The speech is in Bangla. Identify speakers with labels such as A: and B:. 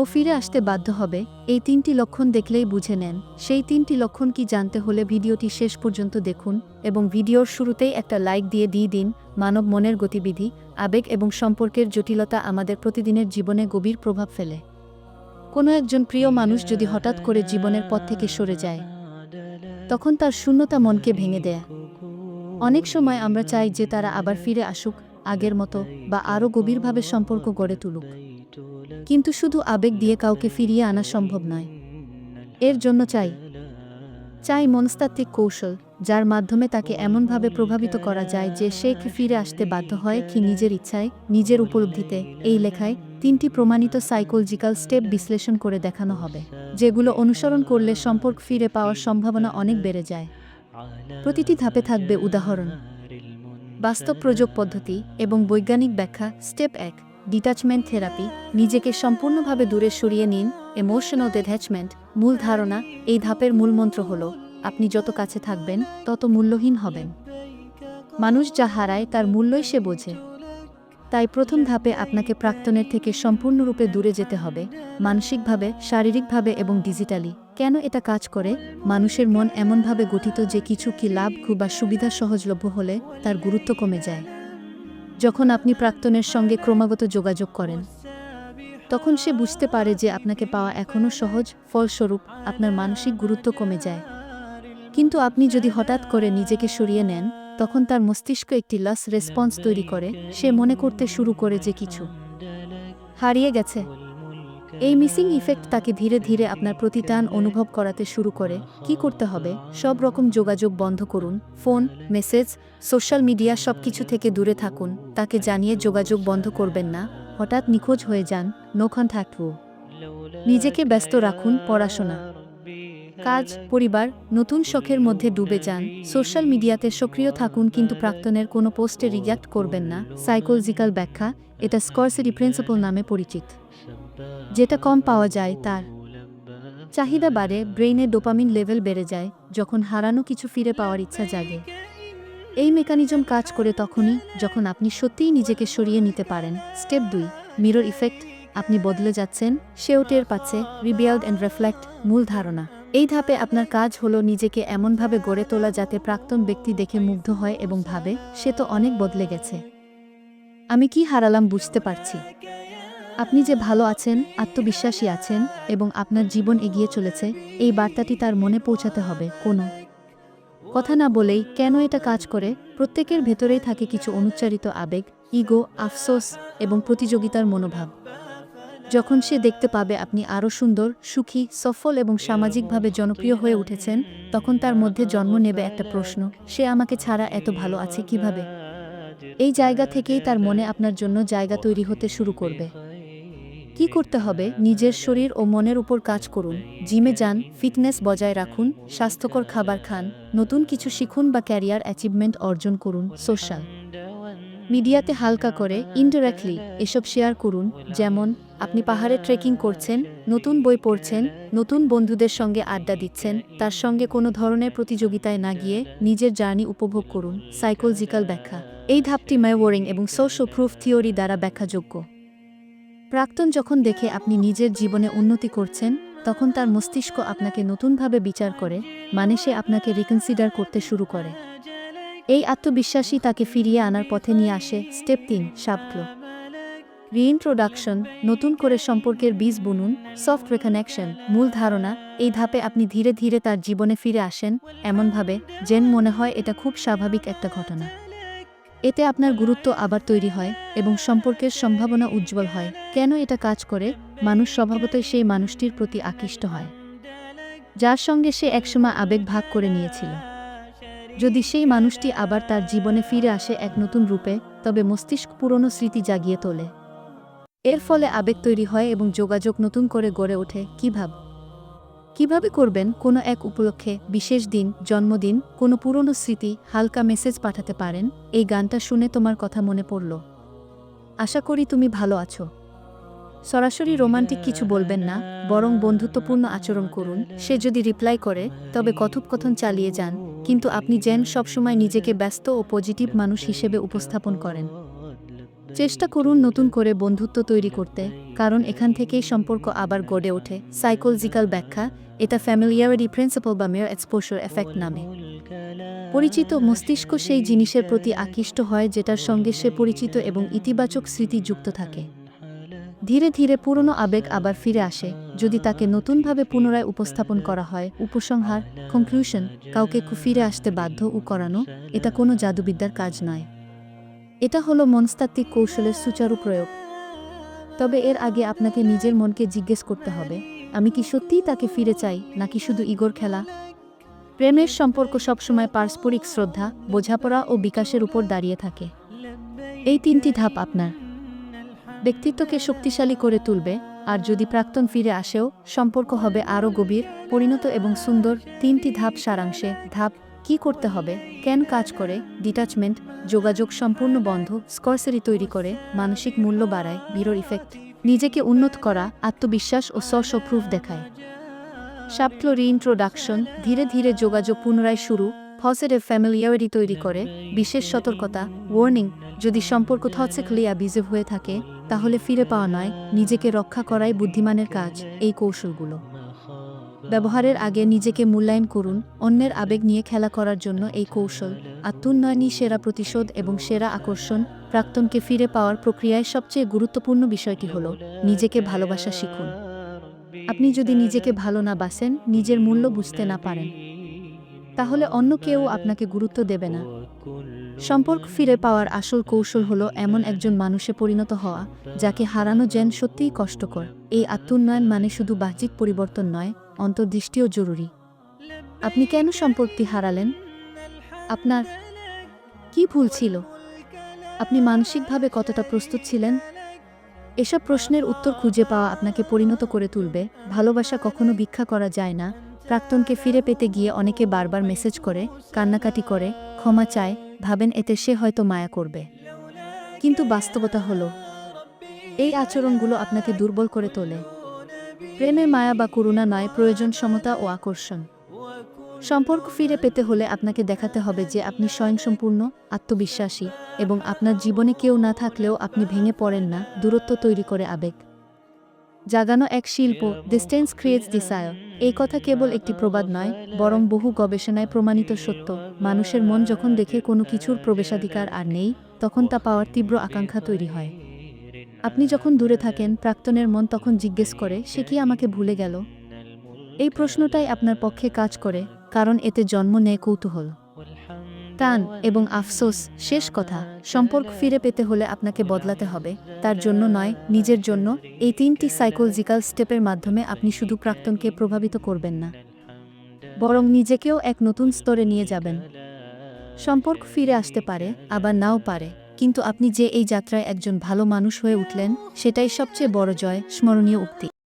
A: ও ফিরে আসতে বাধ্য হবে। এই তিনটি লক্ষণ দেখলেই বুঝে নেন। সেই তিনটি লক্ষণ কি জানতে হলে ভিডিওটি শেষ পর্যন্ত দেখুন এবং ভিডিওর শুরুতেই একটা লাইক দিয়ে দিয়ে দিন, মানব মনের গতিবিধি, আবেগ এবং সম্পর্কের জটিলতা আমাদের প্রতিদিনের জীবনে গভীর প্রভাব ফেলে। কোনো একজন প্রিয় মানুষ যদি হঠাৎ করে জীবনের পথ থেকে সরে যায়, তখন তার শূন্যতা মনকে ভেঙে দেয়। অনেক সময় আমরা চাই যে তারা আবার ফিরে আসুক, আগের মতো বা আরও গভীরভাবে সম্পর্ক গড়ে তুলুক। কিন্তু শুধু আবেগ দিয়ে কাউকে ফিরিয়ে আনা সম্ভব নয়। এর জন্য চাই। চাই মনস্তাত্ত্বিক কৌশল, যার মাধ্যমে তাকে এমনভাবে প্রভাবিত করা যায় যে সে কি ফিরে আসতে বাধ্য হয়, কি নিজের ইচ্ছায়, নিজের উপলব্ধিতে। এই লেখায় তিনটি প্রমাণিত সাইকোলজিক্যাল স্টেপ বিশ্লেষণ করে দেখানো হবে, যেগুলো অনুসরণ করলে সম্পর্ক ফিরে পাওয়ার সম্ভাবনা অনেক বেড়ে যায়। প্রতিটি ধাপে থাকবে উদাহরণ, বাস্তব প্রযোগ পদ্ধতি এবং বৈজ্ঞানিক ব্যাখ্যা, স্টেপ এক। ডিটাচমেন্ট থেরাপি নিজেকে সম্পূর্ণভাবে দূরে সরিয়ে নিন ইমোশনাল ডিট্যাচমেন্ট মূল ধারণা, এই ধাপের মূলমন্ত্র হল, আপনি যত কাছে থাকবেন, তত মূল্যহীন হবেন। মানুষ যা হারায়, তার মূল্যই সে বোঝে। তাই প্রথম ধাপে আপনাকে প্রাক্তনের থেকে সম্পূর্ণরূপে দূরে যেতে হবে, মানসিকভাবে, শারীরিকভাবে এবং ডিজিটালি কেন এটা কাজ করে? মানুষের মন এমনভাবে গঠিত যে কিছু কি লাভ বা সুবিধা সহজলভ্য হলে তার গুরুত্ব কমে যায়। যখন আপনি প্রাক্তনের সঙ্গে ক্রমাগত যোগাযোগ করেন, তখন সে বুঝতে পারে যে আপনাকে পাওয়া এখনও সহজ, ফলস্বরূপ আপনার মানসিক গুরুত্ব কমে যায়। কিন্তু আপনি যদি হঠাৎ করে নিজেকে সরিয়ে নেন, তখন তার মস্তিষ্ক একটি লাস রেসপন্স তৈরি করে। সে মনে করতে শুরু করে যে কিছু। হারিয়ে গেছে। এই মিসিং ইফেক্ট তাকে ধীরে ধীরে আপনার প্রতি টান অনুভব করাতে শুরু করে। কি করতে হবে? সব রকম যোগাযোগ বন্ধ করুন, ফোন, মেসেজ, সোশ্যাল মিডিয়া সব কিছু থেকে দূরে থাকুন, তাকে জানিয়ে যোগাযোগ বন্ধ করবেন না। হঠাৎ নিখোঁজ হয়ে যান নো কন্ট্যাক্ট নিজেকে ব্যস্ত রাখুন, পড়াশোনা। কাজ, পরিবার, নতুন শখের মধ্যে ডুবে যান। সোশ্যাল মিডিয়াতে সক্রিয় থাকুন, কিন্তু প্রাক্তনের কোনো পোস্টে রিয়াক্ট করবেন না। সাইকোলজিক্যাল ব্যাখ্যা, এটা স্করসিডি প্রিন্সিপাল নামে পরিচিত। যেটা কম পাওয়া যায় তার। চাহিদা বাড়ে, ব্রেইনে ডোপামিন লেভেল বেড়ে যায়, যখন হারানো কিছু ফিরে পাওয়ার ইচ্ছা জাগে। এই মেকানিজম কাজ করে তখনই যখন আপনি সত্যিই নিজেকে সরিয়ে নিতে পারেন। স্টেপ দুই, মিরর ইফেক্ট, আপনি বদলে যাচ্ছেন, সেও টের পাচ্ছে রিবিয়াল্ড অ্যান্ড রেফ্লেক্ট, মূল ধারণা। এই ধাপে আপনার কাজ হলো নিজেকে এমনভাবে গড়ে তোলা যাতে প্রাক্তন ব্যক্তি দেখে মুগ্ধ হয় এবং ভাবে, সে তো অনেক বদলে গেছে। আমি কি হারালাম বুঝতে পারছি। আপনি যে ভালো আছেন, আত্মবিশ্বাসী আছেন এবং আপনার জীবন এগিয়ে চলেছে, এই বার্তাটি তার মনে পৌঁছাতে হবে, কোনো। কথা না বলেই কেন এটা কাজ করে? প্রত্যেকের ভেতরেই থাকে কিছু অনুচ্চারিত আবেগ, ইগো, আফসোস এবং প্রতিযোগিতার মনোভাব। যখন সে দেখতে পাবে আপনি আরও সুন্দর, সুখী, সফল এবং সামাজিকভাবে জনপ্রিয় হয়ে উঠেছেন, তখন তার মধ্যে জন্ম নেবে একটা প্রশ্ন, সে আমাকে ছাড়া এত ভালো আছে কীভাবে? এই জায়গা থেকেই তার মনে আপনার জন্য জায়গা তৈরি হতে শুরু করবে। কি করতে হবে? নিজের শরীর ও মনের উপর কাজ করুন। জিমে যান, ফিটনেস বজায় রাখুন, স্বাস্থ্যকর খাবার খান, নতুন কিছু শিখুন বা ক্যারিয়ার অ্যাচিভমেন্ট অর্জন করুন, সোশ্যাল মিডিয়াতে হালকা করে, ইনডাইরেক্টলি এসব শেয়ার করুন, যেমন, আপনি পাহাড়ে ট্রেকিং করছেন, নতুন বই পড়ছেন, নতুন বন্ধুদের সঙ্গে আড্ডা দিচ্ছেন, তার সঙ্গে কোনো ধরনের প্রতিযোগিতায় না গিয়ে নিজের জার্নি উপভোগ করুন, সাইকোলজিক্যাল ব্যাখ্যা। এই ধাপটি মায়োরিং এবং সোশ্যাল প্রুফ থিওরি দ্বারা ব্যাখ্যাযোগ্য। প্রাক্তন যখন দেখে আপনি নিজের জীবনে উন্নতি করছেন, তখন তার মস্তিষ্ক আপনাকে নতুনভাবে বিচার করে মানে সে আপনাকে রিকনসিডার করতে শুরু করে। এই আত্মবিশ্বাসী তাকে ফিরিয়ে আনার পথে নিয়ে আসে স্টেপ তিন সাবক্লো রিইন্ট্রোডাকশন নতুন করে সম্পর্কের বীজ বুনুন সফট রিকানেকশন মূল ধারণা, এই ধাপে আপনি ধীরে ধীরে তার জীবনে ফিরে আসেন, এমনভাবে, যেন মনে হয় এটা খুব স্বাভাবিক একটা ঘটনা। এতে আপনার গুরুত্ব আবার তৈরি হয় এবং সম্পর্কের সম্ভাবনা উজ্জ্বল হয়। কেন এটা কাজ করে? মানুষ স্বভাবতই সেই মানুষটির প্রতি আকৃষ্ট হয়। যার সঙ্গে সে একসময় আবেগ ভাগ করে নিয়েছিল। যদি সেই মানুষটি আবার তার জীবনে ফিরে আসে এক নতুন রূপে, তবে মস্তিষ্ক পুরনো স্মৃতি জাগিয়ে তোলে। এর ফলে আবেগ তৈরি হয় এবং যোগাযোগ নতুন করে গড়ে ওঠে কীভাবে কীভাবে করবেন কোনো এক উপলক্ষে বিশেষ দিন, জন্মদিন, কোনো পুরনো স্মৃতি, হালকা মেসেজ পাঠাতে পারেন? এই গানটা শুনে তোমার কথা মনে পড়ল। আশা করি তুমি ভালো আছো। সরাসরি রোমান্টিক কিছু বলবেন না, বরং বন্ধুত্বপূর্ণ আচরণ করুন। সে যদি রিপ্লাই করে, তবে কথোপকথন চালিয়ে যান, কিন্তু আপনি যেন সবসময় নিজেকে ব্যস্ত ও পজিটিভ মানুষ হিসেবে উপস্থাপন করেন। চেষ্টা করুন নতুন করে বন্ধুত্ব তৈরি করতে, কারণ এখান থেকেই সম্পর্ক আবার গড়ে ওঠে। সাইকোলজিক্যাল ব্যাখ্যা, এটা ফ্যামিলিয়ারিটি প্রিন্সিপাল বা মেয়র এক্সপোজার এফেক্ট নামে। পরিচিত মস্তিষ্ক সেই জিনিসের প্রতি আকৃষ্ট হয় যেটার সঙ্গে সে পরিচিত এবং ইতিবাচক স্মৃতি যুক্ত থাকে। ধীরে ধীরে পুরনো আবেগ আবার ফিরে আসে, যদি তাকে নতুনভাবে পুনরায় উপস্থাপন করা হয়, উপসংহার কনক্লুশন কাউকে ফিরে আসতে বাধ্য ও করানো, এটা কোনো জাদুবিদ্যার কাজ নয়। এটা হলো মনস্তাত্ত্বিক কৌশলের সুচারু প্রয়োগ। তবে এর আগে আপনাকে নিজের মনকে জিজ্ঞেস করতে হবে, আমি কি সত্যিই তাকে ফিরে চাই, নাকি শুধু ইগোর খেলা? প্রেমের সম্পর্ক সবসময় পারস্পরিক শ্রদ্ধা, বোঝাপড়া ও বিকাশের উপর দাঁড়িয়ে থাকে। এই তিনটি ধাপ আপনার। ব্যক্তিত্বকে শক্তিশালী করে তুলবে, আর যদি প্রাক্তন ফিরে আসেও, সম্পর্ক হবে আরও গভীর, পরিণত এবং সুন্দর, তিনটি ধাপ সারাংশে, ধাপ কি করতে হবে? কেন কাজ করে? ডিটাচমেন্ট যোগাযোগ সম্পূর্ণ বন্ধ স্কর্সারি তৈরি করে, মানসিক মূল্য বাড়ায় বিরোর ইফেক্ট নিজেকে উন্নত করা, আত্মবিশ্বাস ও স্ব প্রুফ দেখায়। সাবক্লো রিইন্ট্রোডাকশন ধীরে ধীরে যোগাযোগ পুনরায় শুরু পজিটিভ ফ্যামিলিয়ারিটি তৈরি করে, বিশেষ সতর্কতা ওয়ার্নিং যদি সম্পর্ক থটসেকলি বিজেভ হয়ে থাকে, তাহলে ফিরে পাওয়া নয়, নিজেকে রক্ষা করাই বুদ্ধিমানের কাজ, এই কৌশলগুলো। ব্যবহারের আগে নিজেকে মূল্যায়ন করুন, অন্যের আবেগ নিয়ে খেলা করার জন্য এই কৌশল। আত্মোন্নয়নই সেরা প্রতিশোধ এবং সেরা আকর্ষণ। প্রাক্তনকে ফিরে পাওয়ার প্রক্রিয়ায় সবচেয়ে গুরুত্বপূর্ণ বিষয়টি হল নিজেকে ভালোবাসা শিখুন। আপনি যদি নিজেকে ভালো না বাসেন, নিজের মূল্য বুঝতে না পারেন। তাহলে অন্য কেউ আপনাকে গুরুত্ব দেবে না। সম্পর্ক ফিরে পাওয়ার আসল কৌশল হলো এমন একজন মানুষে পরিণত হওয়া, যাকে হারানো যেন সত্যিই কষ্টকর। এই আত্মোন্নয়ন মানে শুধু বাহ্যিক পরিবর্তন নয়, অন্তর্দৃষ্টিও জরুরি। আপনি কেন সম্পর্কটি হারালেন? আপনার কি ভুল ছিল? আপনি মানসিকভাবে কতটা প্রস্তুত ছিলেন? এসব প্রশ্নের উত্তর খুঁজে পাওয়া আপনাকে পরিণত করে তুলবে। ভালোবাসা কখনো ভিক্ষা করা যায় না। প্রাক্তনকে ফিরে পেতে গিয়ে অনেকে বারবার মেসেজ করে, কান্নাকাটি করে, ক্ষমা চায়, ভাবেন এতে সে হয়তো মায়া করবে। কিন্তু বাস্তবতা হলো, এই আচরণগুলো আপনাকে দুর্বল করে তোলে। প্রেমে মায়া বা করুণা নয়, প্রয়োজন সমতা ও আকর্ষণ। সম্পর্ক ফিরে পেতে হলে আপনাকে দেখাতে হবে যে আপনি স্বয়ংসম্পূর্ণ, আত্মবিশ্বাসী এবং আপনার জীবনে কেউ না থাকলেও আপনি ভেঙে পড়েন না, দূরত্ব তৈরি করে আবেগ। জাগানো এক শিল্প ডিস্টেন্স ক্রিয়েটস ডিসায়ার এই কথা কেবল একটি প্রবাদ নয়, বরং বহু গবেষণায় প্রমাণিত সত্য। মানুষের মন যখন দেখে কোনো কিছুর প্রবেশাধিকার আর নেই, তখন তা পাওয়ার তীব্র আকাঙ্ক্ষা তৈরি হয়। আপনি যখন দূরে থাকেন, প্রাক্তনের মন তখন জিজ্ঞেস করে, সে কি আমাকে ভুলে গেল? এই প্রশ্নটাই আপনার পক্ষে কাজ করে, কারণ এতে জন্ম নেয় কৌতূহল। টান এবং আফসোস শেষ কথা। সম্পর্ক ফিরে পেতে হলে আপনাকে বদলাতে হবে। তার জন্য নয়, নিজের জন্য। এই তিনটি সাইকোলজিক্যাল স্টেপের মাধ্যমে আপনি শুধু প্রাক্তনকে প্রভাবিত করবেন না, বরং নিজেকেও এক নতুন স্তরে নিয়ে যাবেন। সম্পর্ক ফিরে আসতে পারে, আবার নাও পারে। কিন্তু আপনি যে এই যাত্রায় একজন ভালো মানুষ হয়ে উঠলেন, সেটাই সবচেয়ে বড় জয়, স্মরণীয় উক্তি।